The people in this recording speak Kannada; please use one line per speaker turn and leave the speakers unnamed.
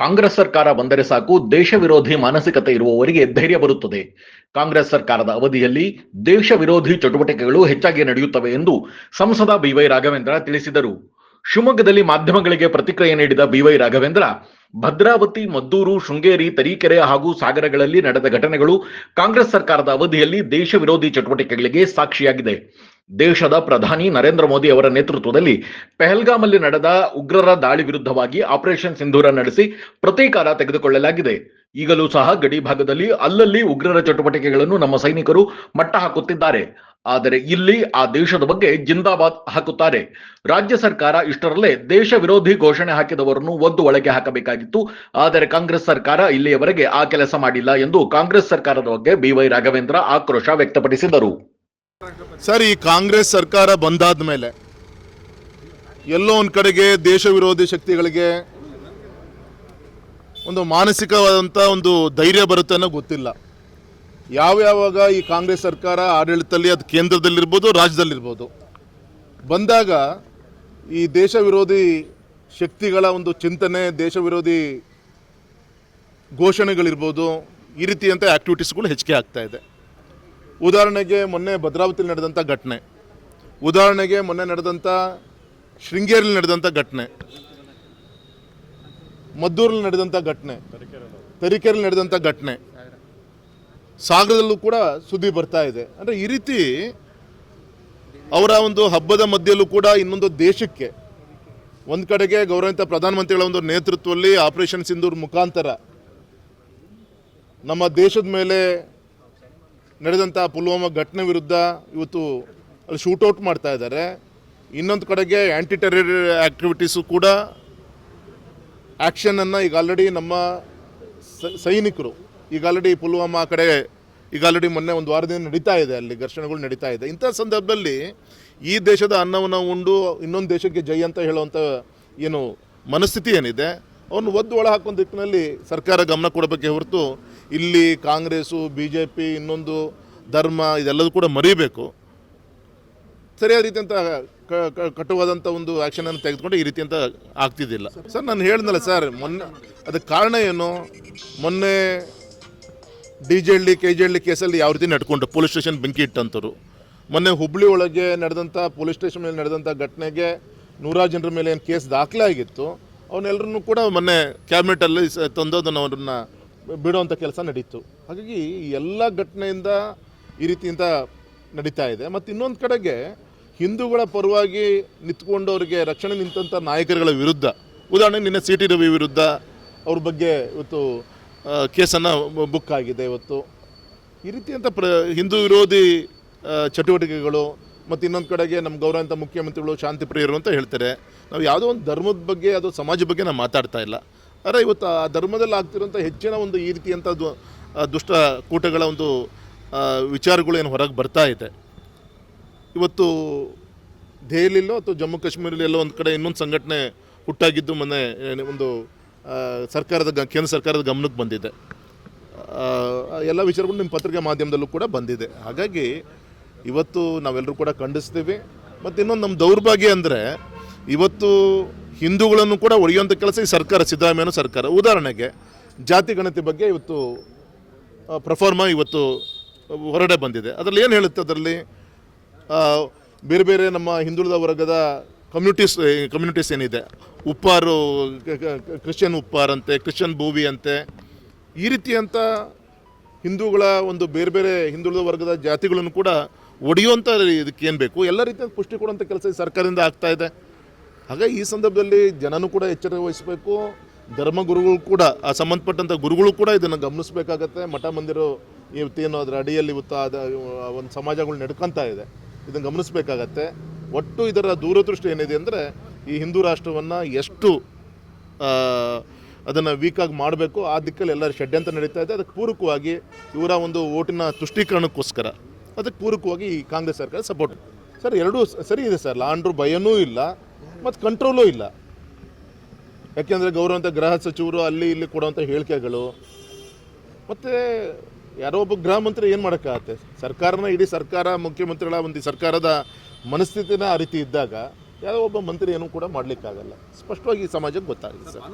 ಕಾಂಗ್ರೆಸ್ ಸರ್ಕಾರ ಬಂದರೆ ಸಾಕು, ದೇಶ ವಿರೋಧಿ ಮಾನಸಿಕತೆ ಇರುವವರಿಗೆ ಧೈರ್ಯ ಬರುತ್ತದೆ. ಕಾಂಗ್ರೆಸ್ ಸರ್ಕಾರದ ಅವಧಿಯಲ್ಲಿ ದೇಶ ವಿರೋಧಿ ಚಟುವಟಿಕೆಗಳು ಹೆಚ್ಚಾಗಿ ನಡೆಯುತ್ತವೆ ಎಂದು ಸಂಸದ ಬಿವೈ ರಾಘವೇಂದ್ರ ತಿಳಿಸಿದರು. ಶಿವಮೊಗ್ಗದಲ್ಲಿ ಮಾಧ್ಯಮಗಳಿಗೆ ಪ್ರತಿಕ್ರಿಯೆ ನೀಡಿದ ಬಿವೈ ರಾಘವೇಂದ್ರ, ಭದ್ರಾವತಿ, ಮದ್ದೂರು, ಶೃಂಗೇರಿ, ತರೀಕೆರೆ ಹಾಗೂ ಸಾಗರಗಳಲ್ಲಿ ನಡೆದ ಘಟನೆಗಳು ಕಾಂಗ್ರೆಸ್ ಸರ್ಕಾರದ ಅವಧಿಯಲ್ಲಿ ದೇಶ ವಿರೋಧಿ ಚಟುವಟಿಕೆಗಳಿಗೆ ಸಾಕ್ಷಿಯಾಗಿದೆ. ದೇಶದ ಪ್ರಧಾನಿ ನರೇಂದ್ರ ಮೋದಿ ಅವರ ನೇತೃತ್ವದಲ್ಲಿ ಪೆಹಲ್ಗಾಮಲ್ಲಿ ನಡೆದ ಉಗ್ರರ ದಾಳಿ ವಿರುದ್ಧವಾಗಿ ಆಪರೇಷನ್ ಸಿಂಧೂರ ನಡೆಸಿ ಪ್ರತೀಕಾರ ತೆಗೆದುಕೊಳ್ಳಲಾಗಿದೆ. ಈಗಲೂ ಸಹ ಗಡಿ ಭಾಗದಲ್ಲಿ ಅಲ್ಲಲ್ಲಿ ಉಗ್ರರ ಚಟುವಟಿಕೆಗಳನ್ನು ನಮ್ಮ ಸೈನಿಕರು ಮಟ್ಟ ಹಾಕುತ್ತಿದ್ದಾರೆ. ಆದರೆ ಇಲ್ಲಿ ಆ ದೇಶದ ಬಗ್ಗೆ ಜಿಂದಾಬಾದ್ ಹಾಕುತ್ತಾರೆ. ರಾಜ್ಯ ಸರ್ಕಾರ ಇಷ್ಟರಲ್ಲೇ ದೇಶ ವಿರೋಧಿ ಘೋಷಣೆ ಹಾಕಿದವರನ್ನು ಒದ್ದು ಒಳಗೆ ಹಾಕಬೇಕಾಗಿತ್ತು. ಆದರೆ ಕಾಂಗ್ರೆಸ್ ಸರ್ಕಾರ ಇಲ್ಲಿಯವರೆಗೆ ಆ ಕೆಲಸ ಮಾಡಿಲ್ಲ ಎಂದು ಕಾಂಗ್ರೆಸ್ ಸರ್ಕಾರದ ಬಗ್ಗೆ ಬಿವೈ ರಾಘವೇಂದ್ರ ಆಕ್ರೋಶ ವ್ಯಕ್ತಪಡಿಸಿದರು.
ಸರ್, ಈ ಕಾಂಗ್ರೆಸ್ ಸರ್ಕಾರ ಬಂದಾದ ಮೇಲೆ ಎಲ್ಲೋ ಒಂದು ಕಡೆಗೆ ದೇಶ ವಿರೋಧಿ ಶಕ್ತಿಗಳಿಗೆ ಒಂದು ಮಾನಸಿಕವಾದಂಥ ಒಂದು ಧೈರ್ಯ ಬರುತ್ತೆ ಅನ್ನೋ ಗೊತ್ತಿಲ್ಲ. ಯಾವ್ಯಾವಾಗ ಈ ಕಾಂಗ್ರೆಸ್ ಸರ್ಕಾರ ಆಡಳಿತದಲ್ಲಿ, ಅದು ಕೇಂದ್ರದಲ್ಲಿರ್ಬೋದು, ರಾಜ್ಯದಲ್ಲಿರ್ಬೋದು, ಬಂದಾಗ ಈ ದೇಶ ವಿರೋಧಿ ಶಕ್ತಿಗಳ ಒಂದು ಚಿಂತನೆ, ದೇಶ ವಿರೋಧಿ ಘೋಷಣೆಗಳಿರ್ಬೋದು, ಈ ರೀತಿಯಂಥ ಆಕ್ಟಿವಿಟೀಸ್ಗಳು ಹೆಚ್ಚಿಗೆ ಆಗ್ತಾ ಇದೆ. ಉದಾಹರಣೆಗೆ ಮೊನ್ನೆ ಭದ್ರಾವತಿಯಲ್ಲಿ ನಡೆದಂಥ ಘಟನೆ. ಉದಾಹರಣೆಗೆ ಮೊನ್ನೆ ನಡೆದಂಥ ಶೃಂಗೇರಿಯಲ್ಲಿ ನಡೆದಂಥ ಘಟನೆ. ಮದ್ದೂರಲ್ಲಿ ನಡೆದಂಥ ಘಟನೆ. ತರೀಕೆರೆಯಲ್ಲಿ ನಡೆದಂಥ ಘಟನೆ. ಸಾಗರದಲ್ಲೂ ಕೂಡ ಸುದ್ದಿ ಬರ್ತಾ ಇದೆ. ಅಂದರೆ ಈ ರೀತಿ ಅವರ ಒಂದು ಹಬ್ಬದ ಮಧ್ಯಲ್ಲೂ ಕೂಡ ಇನ್ನೊಂದು ದೇಶಕ್ಕೆ ಒಂದು ಕಡೆಗೆ ಗೌರವಿತ ಪ್ರಧಾನಮಂತ್ರಿಗಳ ಒಂದು ನೇತೃತ್ವದಲ್ಲಿ ಆಪರೇಷನ್ ಸಿಂಧೂರ್ ಮುಖಾಂತರ ನಮ್ಮ ದೇಶದ ಮೇಲೆ ನಡೆದಂಥ ಪುಲ್ವಾಮಾ ಘಟನೆ ವಿರುದ್ಧ ಇವತ್ತು ಅಲ್ಲಿ ಶೂಟೌಟ್ ಮಾಡ್ತಾ ಇದ್ದಾರೆ. ಇನ್ನೊಂದು ಕಡೆಗೆ ಆ್ಯಂಟಿ ಟೆರರ್ ಆ್ಯಕ್ಟಿವಿಟೀಸು ಕೂಡ ಆ್ಯಕ್ಷನನ್ನು ಈಗ ಆಲ್ರೆಡಿ ನಮ್ಮ ಸೈನಿಕರು, ಈಗ ಆಲ್ರೆಡಿ ಪುಲ್ವಾಮಾ ಕಡೆ ಈಗ ಆಲ್ರೆಡಿ ಮೊನ್ನೆ ಒಂದು ವಾರದಿಂದ ನಡೀತಾ ಇದೆ, ಅಲ್ಲಿ ಘರ್ಷಣೆಗಳು ನಡೀತಾ ಇದೆ. ಇಂಥ ಸಂದರ್ಭದಲ್ಲಿ ಈ ದೇಶದ ಅನ್ನವನ್ನು ಉಂಡು ಇನ್ನೊಂದು ದೇಶಕ್ಕೆ ಜೈ ಅಂತ ಹೇಳುವಂಥ ಏನು ಮನಸ್ಥಿತಿ ಏನಿದೆ? ಅವನು ಒದ್ದು ಒಳ ಹಾಕೋ ದಿಕ್ಕಿನಲ್ಲಿ ಸರ್ಕಾರ ಗಮನ ಕೊಡಬೇಕೆ ಹೊರತು ಇಲ್ಲಿ ಕಾಂಗ್ರೆಸ್ಸು ಬಿ ಜೆ ಪಿ ಇನ್ನೊಂದು ಧರ್ಮ ಇದೆಲ್ಲದೂ ಕೂಡ ಮರಿಬೇಕು. ಸರಿಯಾದ ರೀತಿಯಂತ ಕ- ಕಟುವಾದಂಥ ಒಂದು ಆ್ಯಕ್ಷನನ್ನು ತೆಗೆದುಕೊಂಡು ಈ ರೀತಿ ಅಂತ ಆಗ್ತಿದ್ದಿಲ್ಲ. ಸರ್, ನಾನು ಹೇಳಿದ್ನಲ್ಲ ಸರ್, ಮೊನ್ನೆ ಅದಕ್ಕೆ ಕಾರಣ ಏನು? ಮೊನ್ನೆ D J Halli, K J Halli ಕೇಸಲ್ಲಿ ಯಾವ ರೀತಿ ನಡ್ಕೊಂಡು ಪೊಲೀಸ್ ಸ್ಟೇಷನ್ ಬೆಂಕಿ ಇಟ್ಟಂಥವ್ರು ಮೊನ್ನೆ ಹುಬ್ಳಿ ಒಳಗೆ ನಡೆದಂಥ ಪೊಲೀಸ್ ಸ್ಟೇಷನ್ ಮೇಲೆ ನಡೆದಂಥ ಘಟನೆಗೆ ನೂರಾರು ಜನರ ಮೇಲೆ ಏನು ಕೇಸ್ ದಾಖಲೆ ಆಗಿತ್ತು ಅವನ್ನೆಲ್ಲರನ್ನೂ ಕೂಡ ಮೊನ್ನೆ ಕ್ಯಾಬಿನೆಟಲ್ಲಿ ಅಲ್ಲಿ ತಂದು ಅದನ್ನು ಅವ್ರನ್ನ ಬಿಡುವಂಥ ಕೆಲಸ ನಡೀತು. ಹಾಗಾಗಿ ಈ ಎಲ್ಲ ಘಟನೆಯಿಂದ ಈ ರೀತಿಯಿಂದ ನಡೀತಾ ಇದೆ. ಮತ್ತು ಇನ್ನೊಂದು ಕಡೆಗೆ ಹಿಂದೂಗಳ ಪರವಾಗಿ ನಿಂತ್ಕೊಂಡು ಅವರಿಗೆ ರಕ್ಷಣೆ ನಿಂತಂಥ ನಾಯಕರುಗಳ ವಿರುದ್ಧ ಉದಾಹರಣೆಗೆ ನಿನ್ನೆ ಸಿ ಟಿ ರವಿ ವಿರುದ್ಧ ಅವ್ರ ಬಗ್ಗೆ ಇವತ್ತು ಕೇಸನ್ನು ಬುಕ್ ಆಗಿದೆ ಇವತ್ತು. ಈ ರೀತಿಯಂಥ ಪ್ರ, ಹಿಂದೂ ವಿರೋಧಿ ಚಟುವಟಿಕೆಗಳು ಮತ್ತು ಇನ್ನೊಂದು ಕಡೆಗೆ ನಮ್ಮ ಗೌರವಂತ ಮುಖ್ಯಮಂತ್ರಿಗಳು ಶಾಂತಿ ಪ್ರಿಯರು ಅಂತ ಹೇಳ್ತಾರೆ. ನಾವು ಯಾವುದೋ ಒಂದು ಧರ್ಮದ ಬಗ್ಗೆ ಅದು ಸಮಾಜ ಬಗ್ಗೆ ನಾವು ಮಾತಾಡ್ತಾ ಇಲ್ಲ. ಆದರೆ ಇವತ್ತು ಆ ಧರ್ಮದಲ್ಲಿ ಆಗ್ತಿರೋಂಥ ಹೆಚ್ಚಿನ ಒಂದು ಈ ರೀತಿಯಂಥ ದುಷ್ಟ ಕೂಟಗಳ ಒಂದು ವಿಚಾರಗಳು ಏನು ಹೊರಗೆ ಬರ್ತಾ ಇದೆ. ಇವತ್ತು ದೆಹಲಿಯಲ್ಲೋ ಅಥವಾ ಜಮ್ಮು ಕಾಶ್ಮೀರಲ್ಲಿ ಎಲ್ಲೋ ಒಂದು ಕಡೆ ಇನ್ನೊಂದು ಸಂಘಟನೆ ಹುಟ್ಟಾಗಿದ್ದು ಮೊನ್ನೆ ಒಂದು ಸರ್ಕಾರದ ಗ- ಕೇಂದ್ರ ಸರ್ಕಾರದ ಗಮನಕ್ಕೆ ಬಂದಿದೆ. ಎಲ್ಲ ವಿಚಾರಗಳು ನಿಮ್ಮ ಪತ್ರಿಕೆ ಮಾಧ್ಯಮದಲ್ಲೂ ಕೂಡ ಬಂದಿದೆ. ಹಾಗಾಗಿ ಇವತ್ತು ನಾವೆಲ್ಲರೂ ಕೂಡ ಖಂಡಿಸ್ತೀವಿ. ಮತ್ತು ಇನ್ನೊಂದು ನಮ್ಮ ದೌರ್ಭಾಗ್ಯ ಅಂದರೆ ಇವತ್ತು ಹಿಂದೂಗಳನ್ನು ಕೂಡ ಒಡೆಯುವಂಥ ಕೆಲಸ ಈ ಸರ್ಕಾರ, ಸಿದ್ದರಾಮಯ್ಯನ ಸರ್ಕಾರ. ಉದಾಹರಣೆಗೆ ಜಾತಿ ಗಣತಿ ಬಗ್ಗೆ ಇವತ್ತು ಪ್ರಫಾರ್ಮ ಇವತ್ತು ಹೊರಡೆ ಬಂದಿದೆ. ಅದರಲ್ಲಿ ಏನು ಹೇಳುತ್ತೆ ಅದರಲ್ಲಿ? ಬೇರೆ ಬೇರೆ ನಮ್ಮ ಹಿಂದುಳಿದ ವರ್ಗದ ಕಮ್ಯುನಿಟೀಸ್ ಕಮ್ಯುನಿಟೀಸ್ ಏನಿದೆ? ಉಪ್ಪಾರು ಕ್ರಿಶ್ಚಿಯನ್ ಉಪ್ಪಾರ್ ಅಂತೆ ಕ್ರಿಶ್ಚಿಯನ್ ಭೂವಿ ಅಂತೆ. ಈ ರೀತಿಯಂಥ ಹಿಂದೂಗಳ ಒಂದು ಬೇರೆ ಬೇರೆ ಹಿಂದುಳಿದ ವರ್ಗದ ಜಾತಿಗಳನ್ನು ಕೂಡ ಒಡೆಯುವಂಥ ಇದಕ್ಕೆ ಏನು ಬೇಕು? ಎಲ್ಲ ರೀತಿಯ ಪುಷ್ಟಿ ಕೊಡುವಂಥ ಕೆಲಸ ಈ ಸರ್ಕಾರದಿಂದ ಆಗ್ತಾ ಇದೆ. ಹಾಗಾಗಿ ಈ ಸಂದರ್ಭದಲ್ಲಿ ಜನನು ಕೂಡ ಎಚ್ಚರ ವಹಿಸಬೇಕು. ಧರ್ಮಗುರುಗಳು ಕೂಡ, ಆ ಸಂಬಂಧಪಟ್ಟಂಥ ಗುರುಗಳು ಕೂಡ ಇದನ್ನು ಗಮನಿಸಬೇಕಾಗತ್ತೆ. ಮಠ ಮಂದಿರ ಇವತ್ತೇನು ಅದರ ಅಡಿಯಲ್ಲಿ ಇವತ್ತು ಅದ ಒಂದು ಸಮಾಜಗಳು ನಡ್ಕೊತಾ ಇದೆ. ಇದನ್ನು ಗಮನಿಸಬೇಕಾಗತ್ತೆ. ಒಟ್ಟು ಇದರ ದೂರದೃಷ್ಟಿ ಏನಿದೆ ಅಂದರೆ, ಈ ಹಿಂದೂ ರಾಷ್ಟ್ರವನ್ನು ಎಷ್ಟು ಅದನ್ನು ವೀಕಾಗಿ ಮಾಡಬೇಕು, ಆ ದಿಕ್ಕಲ್ಲಿ ಎಲ್ಲರೂ ಷಡ್ಯಂತ್ರ ನಡೀತಾ ಇದೆ. ಅದಕ್ಕೆ ಪೂರಕವಾಗಿ ಇವರ ಒಂದು ಓಟಿನ ತುಷ್ಟೀಕರಣಕ್ಕೋಸ್ಕರ. ಅದಕ್ಕೆ ಪೂರಕವಾಗಿ ಈ ಕಾಂಗ್ರೆಸ್ ಸರ್ಕಾರ ಸಪೋರ್ಟ್ ಸರ್, ಎರಡೂ ಸರಿ ಇದೆ ಸರ್. ಲಾಂಡ್ರು ಭಯನೂ ಇಲ್ಲ, ಮತ್ತು ಕಂಟ್ರೋಲೂ ಇಲ್ಲ. ಯಾಕೆಂದರೆ ಗೌರವಂತ ಗೃಹ ಸಚಿವರು ಅಲ್ಲಿ ಇಲ್ಲಿ ಕೊಡುವಂಥ ಹೇಳಿಕೆಗಳು. ಮತ್ತು ಯಾರೋ ಒಬ್ಬ ಗೃಹ ಮಂತ್ರಿ ಏನು ಮಾಡೋಕ್ಕಾಗತ್ತೆ? ಸರ್ಕಾರನ, ಇಡೀ ಸರ್ಕಾರ, ಮುಖ್ಯಮಂತ್ರಿಗಳ ಒಂದು ಸರ್ಕಾರದ ಮನಸ್ಥಿತಿನ ಆ ರೀತಿ ಇದ್ದಾಗ ಯಾರೋ ಒಬ್ಬ ಮಂತ್ರಿ ಏನೂ ಕೂಡ ಮಾಡಲಿಕ್ಕಾಗಲ್ಲ. ಸ್ಪಷ್ಟವಾಗಿ ಸಮಾಜಕ್ಕೆ ಗೊತ್ತಾಗಿದೆ ಸರ್.